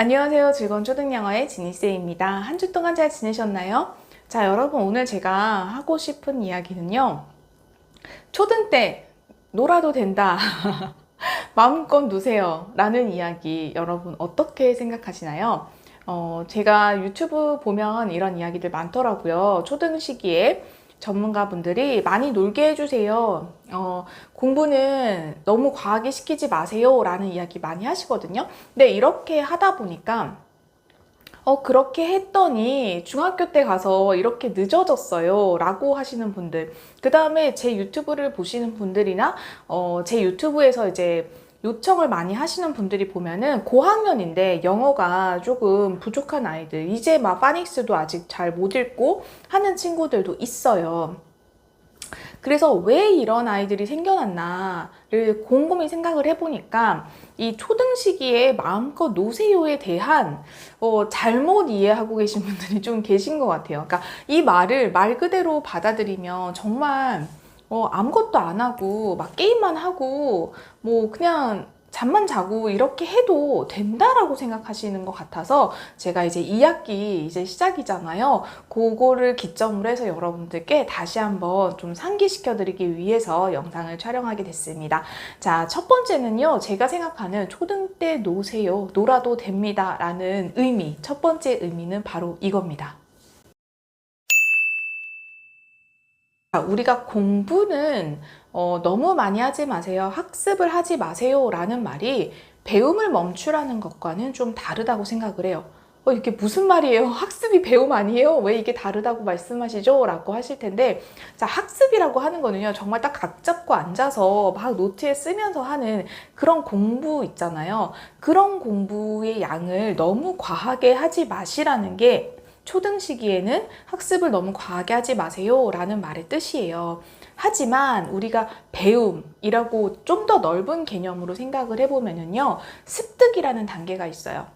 안녕하세요. 즐거운 초등영어의 지니쌤입니다. 한 주 동안 잘 지내셨나요? 자, 여러분, 오늘 제가 하고 싶은 이야기는요. 초등 때 놀아도 된다. 마음껏 노세요. 라는 이야기 여러분 어떻게 생각하시나요? 어, 제가 유튜브 보면 이런 이야기들 많더라고요. 초등 시기에 전문가분들이 많이 놀게 해주세요. 어, 공부는 너무 과하게 시키지 마세요. 라는 이야기 많이 하시거든요. 근데 이렇게 하다 보니까 어, 그렇게 했더니 중학교 때 가서 이렇게 늦어졌어요. 라고 하시는 분들. 그 다음에 제 유튜브를 보시는 분들이나, 어, 제 유튜브에서 이제 요청을 많이 하시는 분들이 보면은 고학년인데 영어가 조금 부족한 아이들, 이제 막 파닉스도 아직 잘 못 읽고 하는 친구들도 있어요. 그래서 왜 이런 아이들이 생겨났나를 곰곰이 생각을 해보니까 이 초등 시기에 마음껏 노세요에 대한 어, 잘못 이해하고 계신 분들이 좀 계신 것 같아요. 그러니까 이 말을 말 그대로 받아들이면 정말 어, 아무것도 안 하고 막 게임만 하고 뭐 그냥 잠만 자고 이렇게 해도 된다라고 생각하시는 것 같아서 제가 이제 2학기 이제 시작이잖아요. 그거를 기점으로 해서 여러분들께 다시 한번 좀 상기시켜 드리기 위해서 영상을 촬영하게 됐습니다. 자, 첫 번째는요. 제가 생각하는 초등 때 노세요. 놀아도 됩니다. 라는 의미. 첫 번째 의미는 바로 이겁니다. 자, 우리가 공부는 어, 너무 많이 하지 마세요. 학습을 하지 마세요. 라는 말이 배움을 멈추라는 것과는 좀 다르다고 생각을 해요. 어, 이게 무슨 말이에요? 학습이 배움 아니에요? 왜 이게 다르다고 말씀하시죠? 라고 하실 텐데, 자, 학습이라고 하는 거는요, 정말 딱 각 잡고 앉아서 막 노트에 쓰면서 하는 그런 공부 있잖아요. 그런 공부의 양을 너무 과하게 하지 마시라는 게 초등 시기에는 학습을 너무 과하게 하지 마세요 라는 말의 뜻이에요. 하지만 우리가 배움이라고 좀 더 넓은 개념으로 생각을 해보면요. 습득이라는 단계가 있어요.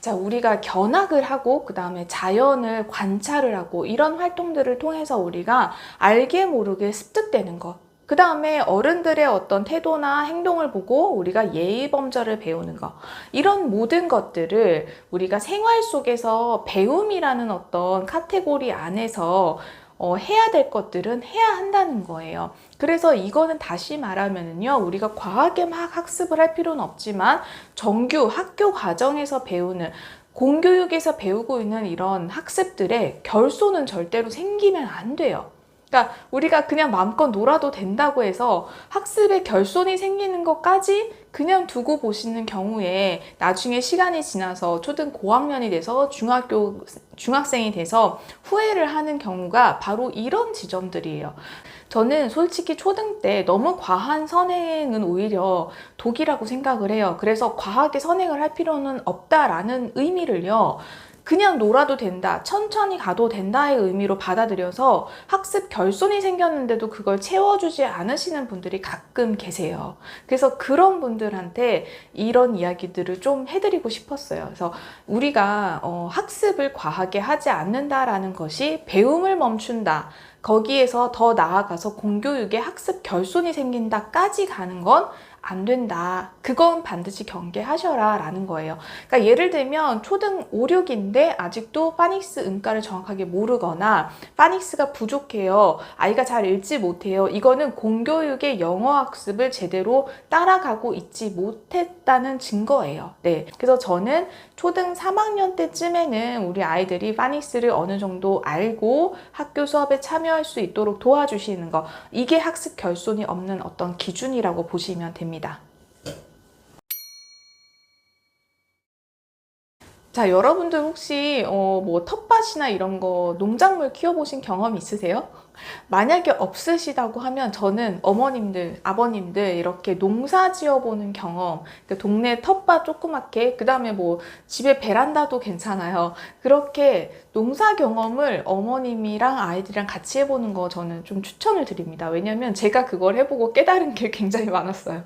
자, 우리가 견학을 하고, 그 다음에 자연을 관찰을 하고, 이런 활동들을 통해서 우리가 알게 모르게 습득되는 것. 그 다음에 어른들의 어떤 태도나 행동을 보고 우리가 예의 범절을 배우는 것. 이런 모든 것들을 우리가 생활 속에서 배움이라는 어떤 카테고리 안에서 어, 해야 될 것들은 해야 한다는 거예요. 그래서 이거는 다시 말하면은요, 우리가 과하게 막 학습을 할 필요는 없지만 정규 학교 과정에서 배우는 공교육에서 배우고 있는 이런 학습들의 결손은 절대로 생기면 안 돼요. 그러니까 우리가 그냥 마음껏 놀아도 된다고 해서 학습의 결손이 생기는 것까지 그냥 두고 보시는 경우에 나중에 시간이 지나서 초등 고학년이 돼서 중학교 중학생이 돼서 후회를 하는 경우가 바로 이런 지점들이에요. 저는 솔직히 초등 때 너무 과한 선행은 오히려 독이라고 생각을 해요. 그래서 과하게 선행을 할 필요는 없다라는 의미를요. 그냥 놀아도 된다, 천천히 가도 된다의 의미로 받아들여서 학습 결손이 생겼는데도 그걸 채워주지 않으시는 분들이 가끔 계세요. 그래서 그런 분들한테 이런 이야기들을 좀 해드리고 싶었어요. 그래서 우리가 어, 학습을 과하게 하지 않는다라는 것이 배움을 멈춘다. 거기에서 더 나아가서 공교육의 학습 결손이 생긴다까지 가는 건 안 된다. 그건 반드시 경계하셔라 라는 거예요. 그러니까 예를 들면 초등 5, 6인데 아직도 파닉스 음가를 정확하게 모르거나 파닉스가 부족해요. 아이가 잘 읽지 못해요. 이거는 공교육의 영어 학습을 제대로 따라가고 있지 못했다는 증거예요. 네. 그래서 저는 초등 3학년 때쯤에는 우리 아이들이 파닉스를 어느 정도 알고 학교 수업에 참여할 수 있도록 도와주시는 거. 이게 학습 결손이 없는 어떤 기준이라고 보시면 됩니다. 자, 여러분들 혹시 어, 뭐 텃밭이나 이런 거 농작물 키워보신 경험 있으세요? 만약에 없으시다고 하면 저는 어머님들, 아버님들 이렇게 농사 지어보는 경험, 그 동네 텃밭 조그맣게, 그 다음에 뭐 집에 베란다도 괜찮아요. 그렇게 농사 경험을 어머님이랑 아이들이랑 같이 해보는 거 저는 좀 추천을 드립니다. 왜냐면 제가 그걸 해보고 깨달은 게 굉장히 많았어요.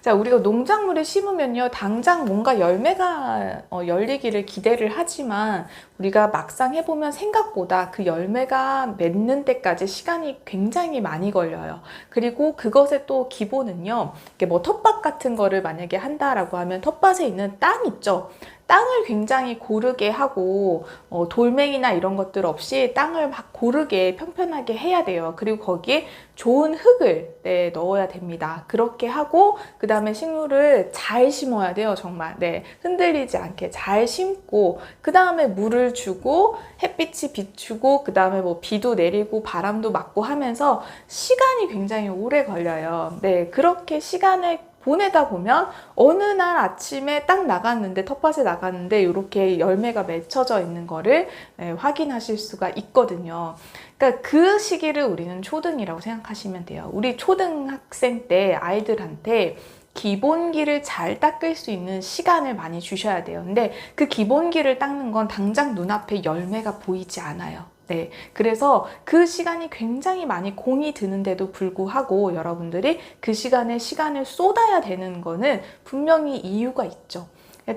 자, 우리가 농작물을 심으면요, 당장 뭔가 열매가 어, 열리기를 기대를 하지만 우리가 막상 해보면 생각보다 그 열매가 맺는 때까지 시간이 굉장히 많이 걸려요. 그리고 그것의 또 기본은요, 이게 뭐 텃밭 같은 거를 만약에 한다라고 하면 텃밭에 있는 땅 있죠. 땅을 굉장히 고르게 하고 어, 돌멩이나 이런 것들 없이 땅을 막 고르게 평평하게 해야 돼요. 그리고 거기에 좋은 흙을 네, 넣어야 됩니다. 그렇게 하고 그 다음에 식물을 잘 심어야 돼요. 정말 네, 흔들리지 않게 잘 심고 그 다음에 물을 주고 햇빛이 비추고 그 다음에 뭐 비도 내리고 바람도 맞고 하면서 시간이 굉장히 오래 걸려요. 네, 그렇게 시간을 보내다 보면 어느 날 아침에 딱 나갔는데 텃밭에 나갔는데 이렇게 열매가 맺혀져 있는 거를 예, 확인하실 수가 있거든요. 그러니까 그 시기를 우리는 초등이라고 생각하시면 돼요. 우리 초등학생 때 아이들한테 기본기를 잘 닦을 수 있는 시간을 많이 주셔야 돼요. 근데 그 기본기를 닦는 건 당장 눈앞에 열매가 보이지 않아요. 네. 그래서 그 시간이 굉장히 많이 공이 드는데도 불구하고 여러분들이 그 시간에 시간을 쏟아야 되는 거는 분명히 이유가 있죠.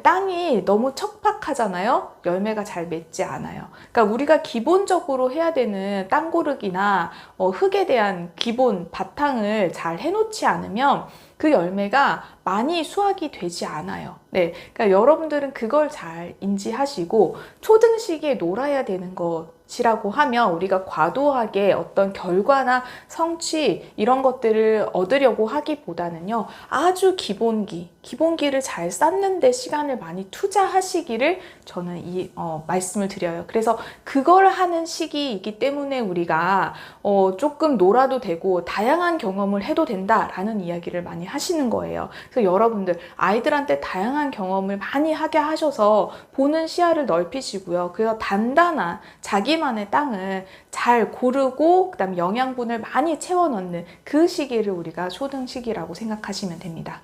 땅이 너무 척박하잖아요. 열매가 잘 맺지 않아요. 그러니까 우리가 기본적으로 해야 되는 땅 고르기나 어, 흙에 대한 기본 바탕을 잘 해놓지 않으면 그 열매가 많이 수확이 되지 않아요. 네. 그러니까 여러분들은 그걸 잘 인지하시고 초등 시기에 놀아야 되는 것이라고 하면 우리가 과도하게 어떤 결과나 성취 이런 것들을 얻으려고 하기보다는요. 아주 기본기, 기본기를 잘 쌓는데 시간을 많이 투자하시기를 저는 이 어, 말씀을 드려요. 그래서 그걸 하는 시기이기 때문에 우리가 어, 조금 놀아도 되고 다양한 경험을 해도 된다라는 이야기를 많이 하시는 거예요. 그래서 여러분들 아이들한테 다양한 경험을 많이 하게 하셔서 보는 시야를 넓히시고요. 그래서 단단한 자기만의 땅을 잘 고르고 그다음 영양분을 많이 채워 넣는 그 시기를 우리가 초등 시기라고 생각하시면 됩니다.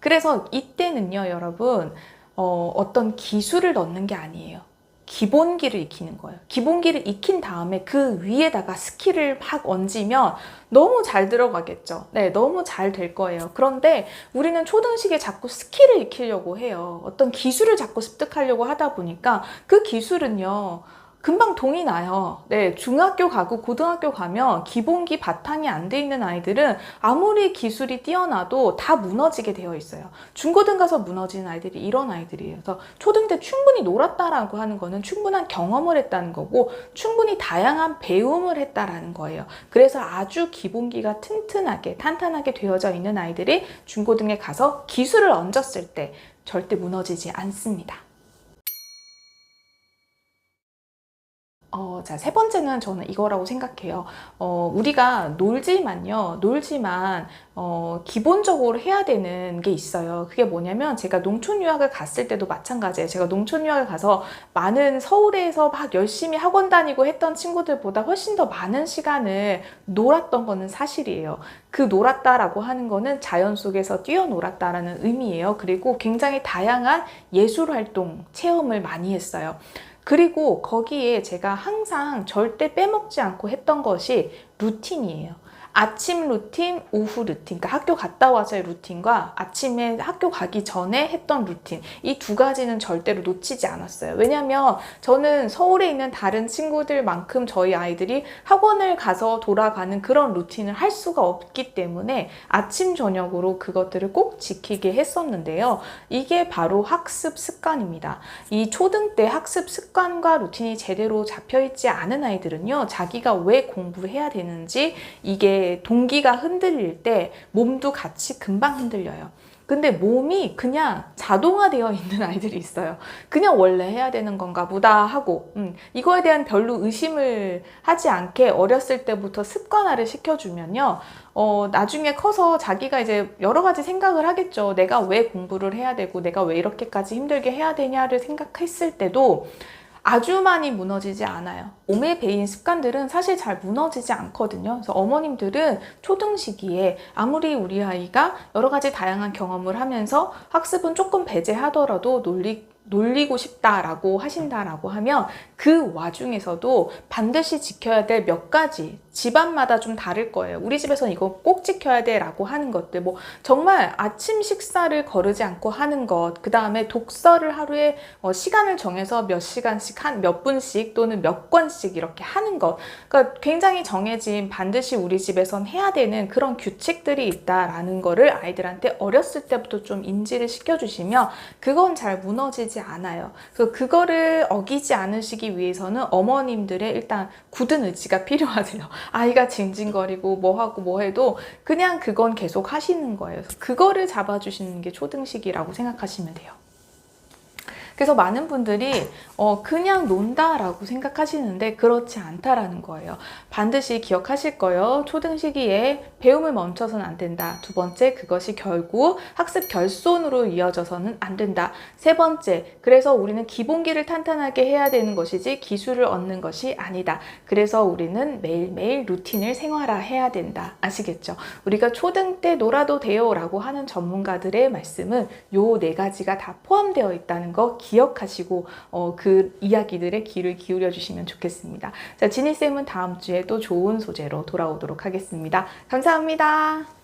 그래서 이때는요, 여러분, 어, 어떤 기술을 넣는 게 아니에요. 기본기를 익히는 거예요. 기본기를 익힌 다음에 그 위에다가 스킬을 막 얹으면 너무 잘 들어가겠죠. 네, 너무 잘 될 거예요. 그런데 우리는 초등식에 자꾸 스킬을 익히려고 해요. 어떤 기술을 자꾸 습득하려고 하다 보니까 그 기술은요. 금방 동이 나요. 네, 중학교 가고 고등학교 가면 기본기 바탕이 안 돼 있는 아이들은 아무리 기술이 뛰어나도 다 무너지게 되어 있어요. 중고등 가서 무너지는 아이들이 이런 아이들이에요. 그래서 초등 때 충분히 놀았다라고 하는 거는 충분한 경험을 했다는 거고 충분히 다양한 배움을 했다라는 거예요. 그래서 아주 기본기가 튼튼하게 탄탄하게 되어져 있는 아이들이 중고등에 가서 기술을 얹었을 때 절대 무너지지 않습니다. 어, 자, 세 번째는 저는 이거라고 생각해요. 어, 우리가 놀지만요, 놀지만, 어, 기본적으로 해야 되는 게 있어요. 그게 뭐냐면, 제가 농촌 유학을 갔을 때도 마찬가지예요. 제가 농촌 유학을 가서 많은 서울에서 막 열심히 학원 다니고 했던 친구들보다 훨씬 더 많은 시간을 놀았던 거는 사실이에요. 그 놀았다라고 하는 거는 자연 속에서 뛰어놀았다라는 의미예요. 그리고 굉장히 다양한 예술 활동, 체험을 많이 했어요. 그리고 거기에 제가 항상 절대 빼먹지 않고 했던 것이 루틴이에요. 아침 루틴, 오후 루틴, 그러니까 학교 갔다 와서의 루틴과 아침에 학교 가기 전에 했던 루틴 이 두 가지는 절대로 놓치지 않았어요. 왜냐하면 저는 서울에 있는 다른 친구들만큼 저희 아이들이 학원을 가서 돌아가는 그런 루틴을 할 수가 없기 때문에 아침 저녁으로 그것들을 꼭 지키게 했었는데요. 이게 바로 학습 습관입니다. 이 초등 때 학습 습관과 루틴이 제대로 잡혀 있지 않은 아이들은요, 자기가 왜 공부해야 되는지 이게 동기가 흔들릴 때 몸도 같이 금방 흔들려요. 근데 몸이 그냥 자동화되어 있는 아이들이 있어요. 그냥 원래 해야 되는 건가 보다 하고, 음, 이거에 대한 별로 의심을 하지 않게 어렸을 때부터 습관화를 시켜주면요. 어, 나중에 커서 자기가 이제 여러 가지 생각을 하겠죠. 내가 왜 공부를 해야 되고, 내가 왜 이렇게까지 힘들게 해야 되냐를 생각했을 때도 아주 많이 무너지지 않아요. 몸에 배인 습관들은 사실 잘 무너지지 않거든요. 그래서 어머님들은 초등 시기에 아무리 우리 아이가 여러 가지 다양한 경험을 하면서 학습은 조금 배제하더라도 논리 놀리고 싶다라고 하신다라고 하면 그 와중에서도 반드시 지켜야 될 몇 가지 집안마다 좀 다를 거예요. 우리 집에서는 이거 꼭 지켜야 돼 라고 하는 것들, 뭐 정말 아침 식사를 거르지 않고 하는 것, 그 다음에 독서를 하루에 어, 시간을 정해서 몇 시간씩 한 몇 분씩 또는 몇 권씩 이렇게 하는 것, 그러니까 굉장히 정해진 반드시 우리 집에선 해야 되는 그런 규칙들이 있다라는 거를 아이들한테 어렸을 때부터 좀 인지를 시켜주시면 그건 잘 무너지지 않아요. 그래서 그거를 어기지 않으시기 위해서는 어머님들의 일단 굳은 의지가 필요하세요. 아이가 징징거리고 뭐 하고 뭐 해도 그냥 그건 계속 하시는 거예요. 그거를 잡아주시는 게 초등식이라고 생각하시면 돼요. 그래서 많은 분들이 어, 그냥 논다라고 생각하시는데 그렇지 않다라는 거예요. 반드시 기억하실 거예요. 초등 시기에 배움을 멈춰서는 안 된다. 두 번째, 그것이 결국 학습 결손으로 이어져서는 안 된다. 세 번째, 그래서 우리는 기본기를 탄탄하게 해야 되는 것이지 기술을 얻는 것이 아니다. 그래서 우리는 매일매일 루틴을 생활화해야 된다. 아시겠죠? 우리가 초등 때 놀아도 돼요 라고 하는 전문가들의 말씀은 요 네 가지가 다 포함되어 있다는 거 기억하시고 어, 그 이야기들의 귀를 기울여 주시면 좋겠습니다. 자, 지니쌤은 다음 주에 또 좋은 소재로 돌아오도록 하겠습니다. 감사합니다.